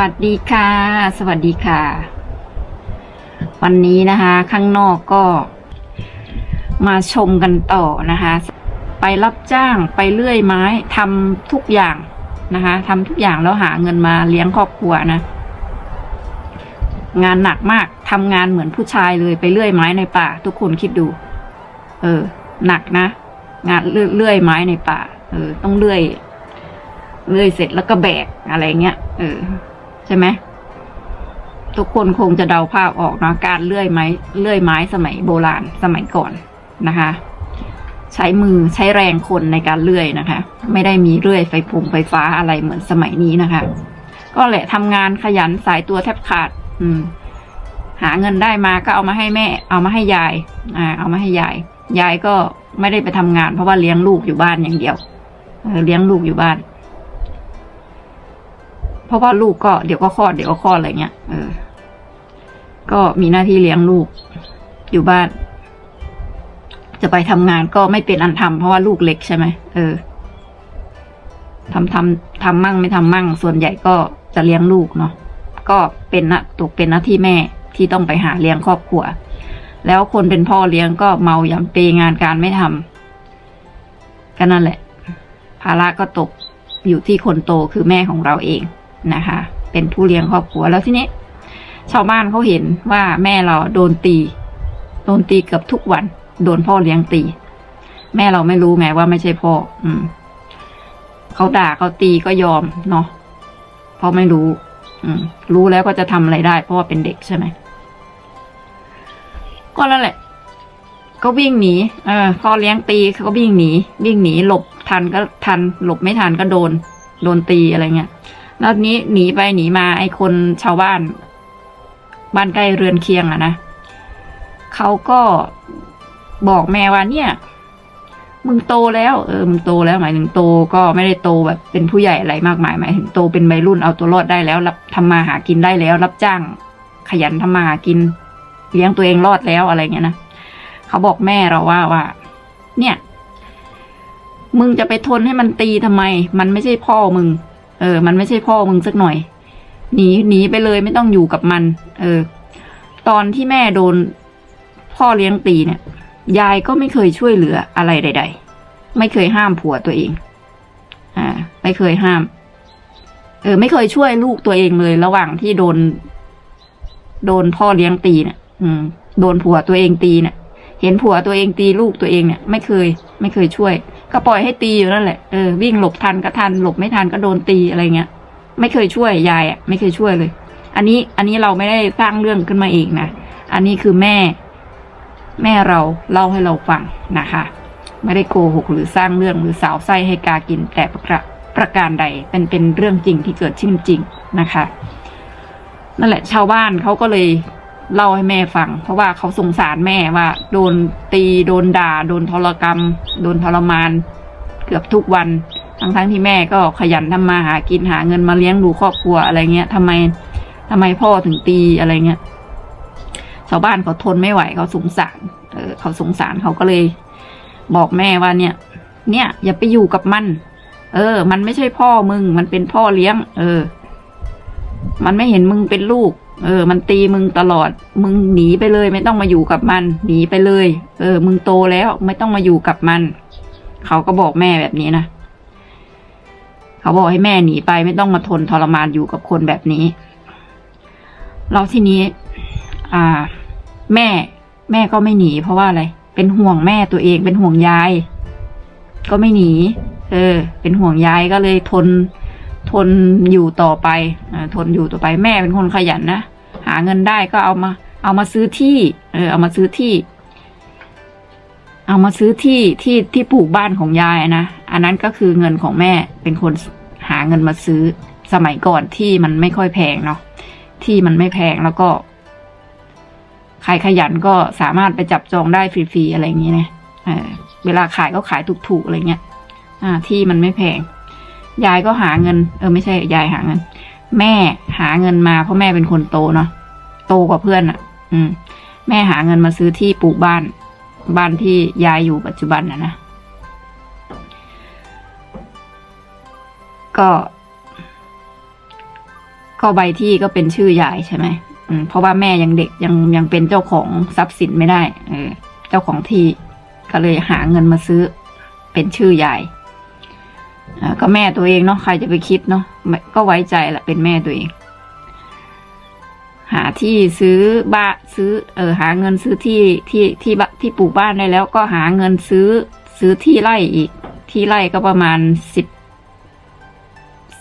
วัสดีค่ะ สวัสดีค่ะ วันนี้นะคะ ข้างนอกก็ มาชมกันต่อนะคะ ไปรับจ้างไปเลื่อยไม้ทำทุกอย่างนะคะทำทุกอย่างแล้วหาเงินมาเลี้ยงครอบครัวนะ งานหนักมากทำงานเหมือนผู้ชายเลยไปเลื่อยไม้ในป่า ทุกคนคิดดู เออ หนักนะ งานเลื่อยไม้ในป่า เออ ต้องเลื่อยเลื่อยเสร็จแล้วก็แบกอะไรเงี้ย เออ ช่ไหมทุกคนคงจะเดาภาพออกเนะการเลื่อยไม้เลื่อยไม้สมัยโบราณสมัยก่อนนะคะ ใช้มือใช้แรงคนในการเลื่อยนะคะ ไม่ได้มีเลื่อยไฟผงไฟฟ้าอะไรเหมือนสมัยนี้นะคะ ก็แหละทำงานขยันสายตัวแทบขาด อืม หาเงินได้มาก็เอามาให้แม่ เอามาให้ยาย อ่า เอามาให้ยายยายก็ไม่ได้ไปทำงานเพราะว่าเลี้ยงลูกอยู่บ้านอย่างเดียวเออเลี้ยงลูกอยู่บ้าน เพราะว่าลูกก็เดี๋ยวก็คลอดเดี๋ยวก็คลอดอะไรเงี้ยเออ ก็มีหน้าที่เลี้ยงลูก อยู่บ้าน จะไปทำงานก็ไม่เป็นอันทำเพราะว่าลูกเล็กใช่ไหมเออทำทำทำมั่งไม่ทำมั่ง ส่วนใหญ่ก็จะเลี้ยงลูกเนาะก็เป็นนะตกเป็นหน้าที่แม่ที่ต้องไปหาเลี้ยงครอบครัว แล้วคนเป็นพ่อเลี้ยงก็เมายำเปงานการไม่ทำก็นั่นแหละ ภาระก็ตกอยู่ที่คนโตคือแม่ของเราเอง นะคะ เป็นผู้เลี้ยงครอบครัวแล้วทีนี้ ชาวบ้านเขาเห็นว่าแม่เราโดนตี โดนตีเกือบทุกวัน โดนพ่อเลี้ยงตี แม่เราไม่รู้ไงว่าไม่ใช่พ่อ อืมเขาด่าเขาตีก็ยอมเนาะเพราะไม่รู้ อืม รู้แล้วก็จะทำอะไรได้ เพราะว่าเป็นเด็กใช่ไหมก็นั่นแหละ ก็วิ่งหนีเออพ่อเลี้ยงตีเขาก็วิ่งหนี วิ่งหนีหลบทันก็ทัน หลบไม่ทันก็โดน โดนตีอะไรเงี้ย แล้วนี้หนีไปหนีมาไอ้คนชาวบ้าน บ้านใกล้เรือนเคียงอะนะเขาก็บอกแม่ว่าเนี่ย มึงโตแล้ว เออมึงโตแล้วหมายถึงโตก็ไม่ได้โตแบบเป็นผู้ใหญ่อะไรมากมายหมายถึงโตเป็นวัยรุ่นเอาตัวรอดได้แล้ว รับทำมาหากินได้แล้ว รับจ้าง ขยันทำมาหากิน เลี้ยงตัวเองรอดแล้วอะไรเงี้ยนะเขาบอกแม่เราว่าว่า เนี่ย มึงจะไปทนให้มันตีทำไม มันไม่ใช่พ่อมึง เออ มันไม่ใช่พ่อมึงสักหน่อย หนีหนีไปเลยไม่ต้องอยู่กับมัน เออ ตอนที่แม่โดน พ่อเลี้ยงตีเนี่ย ยายก็ไม่เคยช่วยเหลืออะไรใด ๆ ไม่เคยห้ามผัวตัวเอง อ่า ไม่เคยห้าม เออ ไม่เคยช่วยลูกตัวเองเลย ระหว่างที่โดน โดนพ่อเลี้ยงตีเนี่ย อืม โดนผัวตัวเองตีเนี่ย เห็นผัวตัวเองตีลูกตัวเองเนี่ย ไม่เคย ไม่เคยช่วย ก็ปล่อยให้ตีอยู่นั่นแหละ เออวิ่งหลบทันก็ทันหลบไม่ทันก็โดนตีอะไรเงี้ย ไม่เคยช่วยยายอะไม่เคยช่วยเลย อันนี้อันนี้เราไม่ได้สร้างเรื่องขึ้นมาเองนะ อันนี้คือแม่ แม่เราเล่าให้เราฟังนะคะ ไม่ได้โกหกหรือสร้างเรื่องหรือสาวไส้ให้กากินแต่ประประการใดเป็นเป็นเรื่องจริงที่เกิดขึ้นจริงนะคะ นั่นแหละ ชาวบ้านเขาก็เลย เล่าให้แม่ฟัง เพราะว่าเขาสงสารแม่ว่า โดนตีโดนด่า โดนทรกรรม โดนทรมาน เกือบทุกวันทั้งทั้งที่แม่ก็ขยันทำมาหากินหาเงินมาเลี้ยงดูครอบครัวอะไรเงี้ยทำไมทำไมพ่อถึงตีอะไรเงี้ยชาวบ้านเขาทนไม่ไหวเขาสงสาร เออเขาสงสารเขาก็เลย บอกแม่ว่าเนี่ย เนี่ย อย่าไปอยู่กับมัน เออ มันไม่ใช่พ่อมึง มันเป็นพ่อเลี้ยง เออ มันไม่เห็นมึงเป็นลูก เออ มันตีมึงตลอด มึงหนีไปเลย ไม่ต้องมาอยู่กับมัน หนีไปเลย เออ มึงโตแล้วไม่ต้องมาอยู่กับมัน เขาก็บอกแม่แบบนี้นะ เขาบอกให้แม่หนีไปไม่ต้องมาทนทรมานอยู่กับคนแบบนี้ เราทีนี้ อ่า แม่ แม่ก็ไม่หนี เพราะว่าอะไร เป็นห่วงแม่ตัวเองเป็นห่วงยาย ก็ไม่หนี เออ เป็นห่วงยายก็เลยทนทนอยู่ต่อไปอทนอยู่ต่อไป แม่เป็นคนขยันนะาเงินได้ก็เอามา เอามาซื้อที่ เออ เอามาซื้อที่ เอามาซื้อที่ที่ที่ปลูกบ้านของยายนะ อันนั้นก็คือเงินของแม่เป็นคนหาเงินมาซื้อสมัยก่อนที่มันไม่ค่อยแพงเนาะที่มันไม่แพงแล้วก็ ใครขยันก็สามารถไปจับจองได้ฟรีๆอะไรอย่างนี้นะเออเวลาขายก็ขายถูกๆอะไรเงี้ย อ่า ที่มันไม่แพง ยายก็หาเงิน เออไม่ใช่ยายหาเงิน แม่หาเงินมาเพราะแม่เป็นคนโตเนาะ โตกว่าเพื่อนอะ่ะ อืม แม่หาเงินมาซื้อที่ปลูกบ้าน บ้านที่ยายอยู่ปัจจุบันนะนะก็ ก็ใบที่ก็เป็นชื่อยายใช่ไหมอืมเพราะว่าแม่ยังเด็กยังยังเป็นเจ้าของทรัพย์สินไม่ได้เออเจ้าของที่ก็เลยหาเงินมาซื้อ เป็นชื่อยายก็แม่ตัวเองเนาะใครจะไปคิดเนาะก็ไว้ใจแหละเป็นแม่ตัวเอง หาที่ซื้อบ้านซื้อเออหาเงินซื้อที่ที่ที่บ้านที่ปลูกบ้านได้แล้วก็หาเงินซื้อซื้อที่ไร่อีก ที่ไร่ก็ประมาณสิบ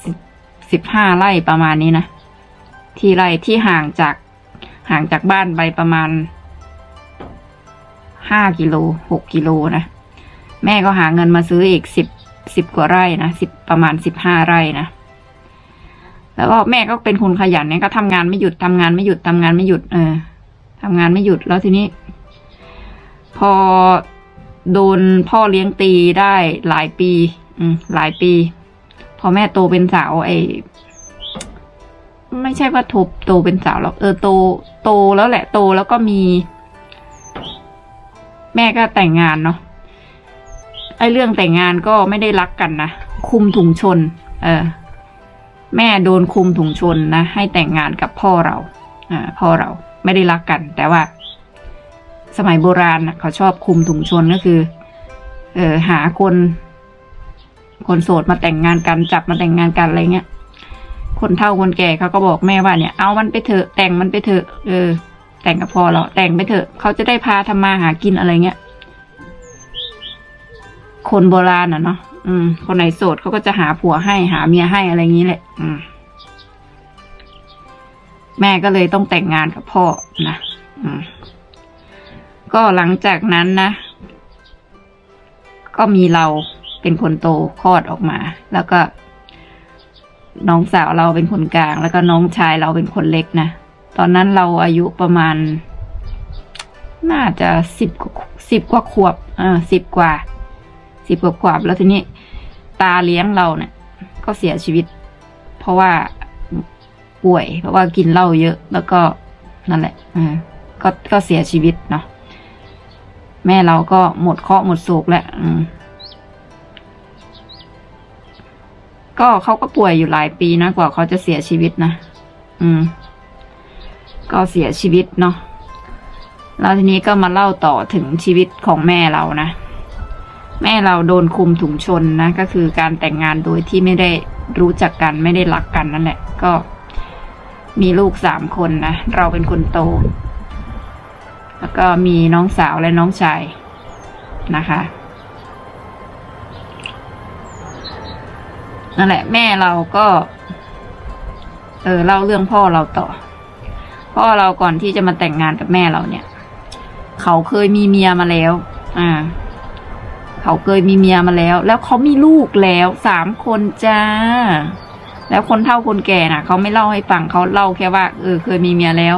สิบสิบห้าไร่ประมาณนี้นะที่ไร่ที่ห่างจากห่างจากบ้านไปประมาณห้ากิโลหกกิโลนะแม่ก็หาเงินมาซื้ออีกสิบสิบกว่าไร่นะสิบประมาณสิบห้าไร่นะ แล้วก็แม่ก็เป็นคนขยันเนี่ยก็ทำงานไม่หยุดทำงานไม่หยุดทำงานไม่หยุด เออทำงานไม่หยุดแล้วทีนี้ พอโดนพ่อเลี้ยงตีได้หลายปี อืมหลายปี พอแม่โตเป็นสาวไอ้ไม่ใช่ว่าทบโตเป็นสาวหรอกเออโต โตแล้วแหละโตแล้วก็มี แม่ก็แต่งงานเนาะไอ้เรื่องแต่งงานก็ไม่ได้รักกันนะคุมถุงชน เออ แม่โดนคุมถุงชนนะ ให้แต่งงานกับพ่อเราอ่าพ่อเราไม่ได้รักกัน แต่ว่า สมัยโบราณนะเขาชอบคุมถุงชนก็คือเออหาคน คนโสดมาแต่งงานกันจับมาแต่งงานกันอะไรเงี้ยคนเฒ่าคนแก่เขาก็บอกแม่ว่าเนี่ยเอามันไปเถอะแต่งมันไปเถอะเออ แต่งกับพ่อเราแต่งไปเถอะเขาจะได้พาทำมาหากินอะไรเงี้ยคนโบราณอะเนาะ อืม คนไหนโสดเขาก็จะหาผัวให้หาเมียให้อะไรอย่างนี้แหละ อืม แม่ก็เลยต้องแต่งงานกับพ่อนะอืม ก็หลังจากนั้นนะก็มีเราเป็นคนโตคลอดออกมา แล้วก็ น้องสาวเราเป็นคนกลาง แล้วก็น้องชายเราเป็นคนเล็กนะตอนนั้นเราอายุประมาณ น่าจะสิบสิบกว่าขวบเออสิบกว่า สิบกว่าขวบแล้วทีนี้ตาเลี้ยงเราเนี่ยก็เสียชีวิต เพราะว่าป่วย เพราะว่ากินเหล้าเยอะ แล้วก็นั่นแหละอืมก็ก็เสียชีวิตเนาะแม่เราก็หมดเคราะห์หมดโศกแล้วก็เขาก็ป่วยอยู่หลายปีนะกว่าเขาจะเสียชีวิตนะอืม ก็เสียชีวิตเนาะแล้วทีนี้ก็มาเล่าต่อถึงชีวิตของแม่เรานะ แม่เราโดนคุมถุงชนนะก็คือการแต่งงานโดยที่ไม่ได้รู้จักกันไม่ได้รักกันนั่นแหละ ก็มีลูกสามคนนะ เราเป็นคนโต แล้วก็มีน้องสาวและน้องชายนะคะนั่นแหละ แม่เราก็ เออเล่าเรื่องพ่อเราต่อ พ่อเราก่อนที่จะมาแต่งงานกับแม่เราเนี่ย เขาเคยมีเมียมาแล้ว อ่า เขาเคยมีเมียมาแล้ว แล้วเขามีลูกแล้วสามคนจ้า แล้วคนเฒ่าคนแก่น่ะเขาไม่เล่าให้ฟังเขาเล่าแค่ว่า เออ เคยมีเมียแล้ว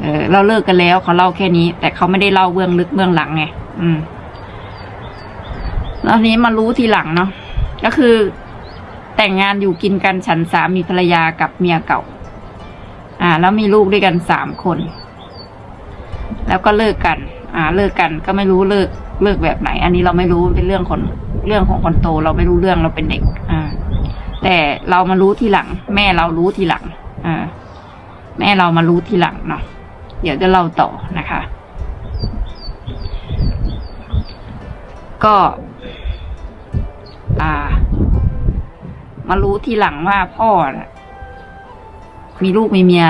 เออ เราเลิกกันแล้วเขาเล่าแค่นี้ แต่เขาไม่ได้เล่าเบื้องลึกเบื้องหลังไงอืมแล้วนี้มารู้ทีหลังเนาะก็คือ แต่งงานอยู่กินกันฉันสามีภรรยากับเมียเก่า อ่า แล้วมีลูกด้วยกันสามคน แล้วก็เลิกกัน อ่า เลิกกันก็ไม่รู้เลิก เลิกแบบไหน อันนี้เราไม่รู้เป็นเรื่องคนเรื่องของคนโต เราไม่รู้เรื่องเราเป็นเด็ก อ่า แต่เรามารู้ทีหลัง แม่เรารู้ทีหลัง อ่า แม่เรามารู้ทีหลังเนาะเดี๋ยวจะเล่าต่อนะคะ ก็ อ่า มารู้ทีหลังว่าพ่อนะมีลูกมีเมีย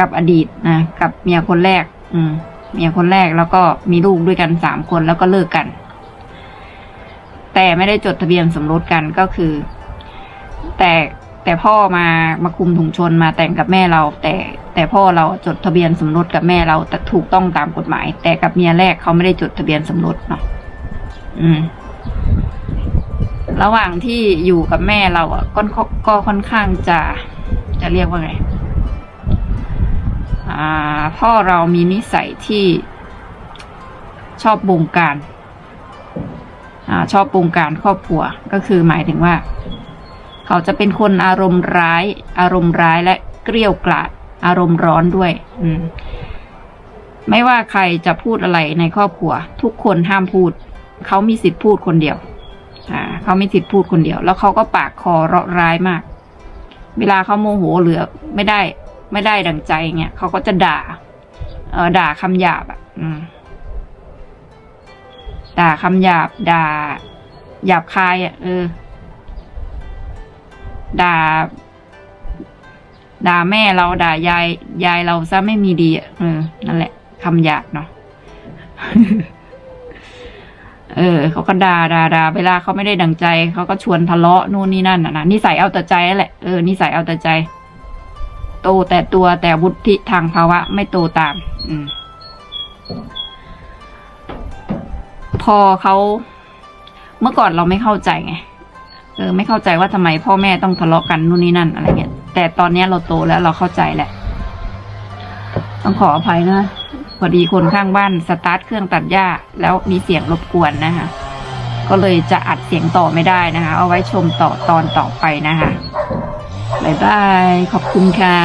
กับอดีตนะกับเมียคนแรก อืม เมียคนแรกแล้วก็มีลูกด้วยกันสามคนแล้วก็เลิกกัน แต่ไม่ได้จดทะเบียนสมรสกันก็คือ แต่แต่พ่อมามาคุมถุงชนมาแต่งกับแม่เรา แต่แต่พ่อเราจดทะเบียนสมรสกับแม่เราแต่ถูกต้องตามกฎหมาย แต่กับเมียแรกเขาไม่ได้จดทะเบียนสมรสเนาะอืม ระหว่างที่อยู่กับแม่เราอะก็ก็ค่อนข้างจะจะเรียกว่าไง พ่อเรามีนิสัยที่ชอบบงการอชอบบงการครอบครัวก็คือหมายถึงว่า เขาจะเป็นคนอารมณ์ร้าย อารมณ์ร้ายและเกรี้ยวกราดอารมณ์ร้อนด้วย อืมไม่ว่าใครจะพูดอะไรในครอบครัว ทุกคนห้ามพูด เขามีสิทธิ์พูดคนเดียว อ่า เขามีสิทธิ์พูดคนเดียว แล้วเขาก็ปากคอเราะร้ายมาก เวลาเขาโมโหเหลือไม่ได้ ไม่ได้ดังใจเงี้ยเขาก็จะด่า เออด่าคำหยาบอะด่าคำหยาบ ด่า หยาบคายอะเออ ด่า ด่าแม่เราด่ายายยายเราซะไม่มีดีอะเออนั่นแหละคำหยาบเนาะเออเขาก็ด่าด่าด่าเวลาเขาไม่ได้ดังใจเขาก็ชวนทะเลาะนู่นนี่นั่นน่ะนะนิสัยเอาแต่ใจนั่นแหละเออนิสัยเอาแต่ใจ โตแต่ตัวแต่วุฒิทางภาวะไม่โตตาม อืม พอเขาเมื่อก่อนเราไม่เข้าใจไงเออไม่เข้าใจว่าทำไมพ่อแม่ต้องทะเลาะกันนู่นนี่นั่นอะไรเงี้ย แต่ตอนนี้เราโตแล้วเราเข้าใจแหละ ต้องขออภัยนะพอดีคนข้างบ้านสตาร์ทเครื่องตัดหญ้า แล้วมีเสียงรบกวนนะคะก็เลยจะอัดเสียงต่อไม่ได้นะคะ เอาไว้ชมต่อตอนต่อไปนะคะ บ๊ายบาย ขอบคุณค่ะ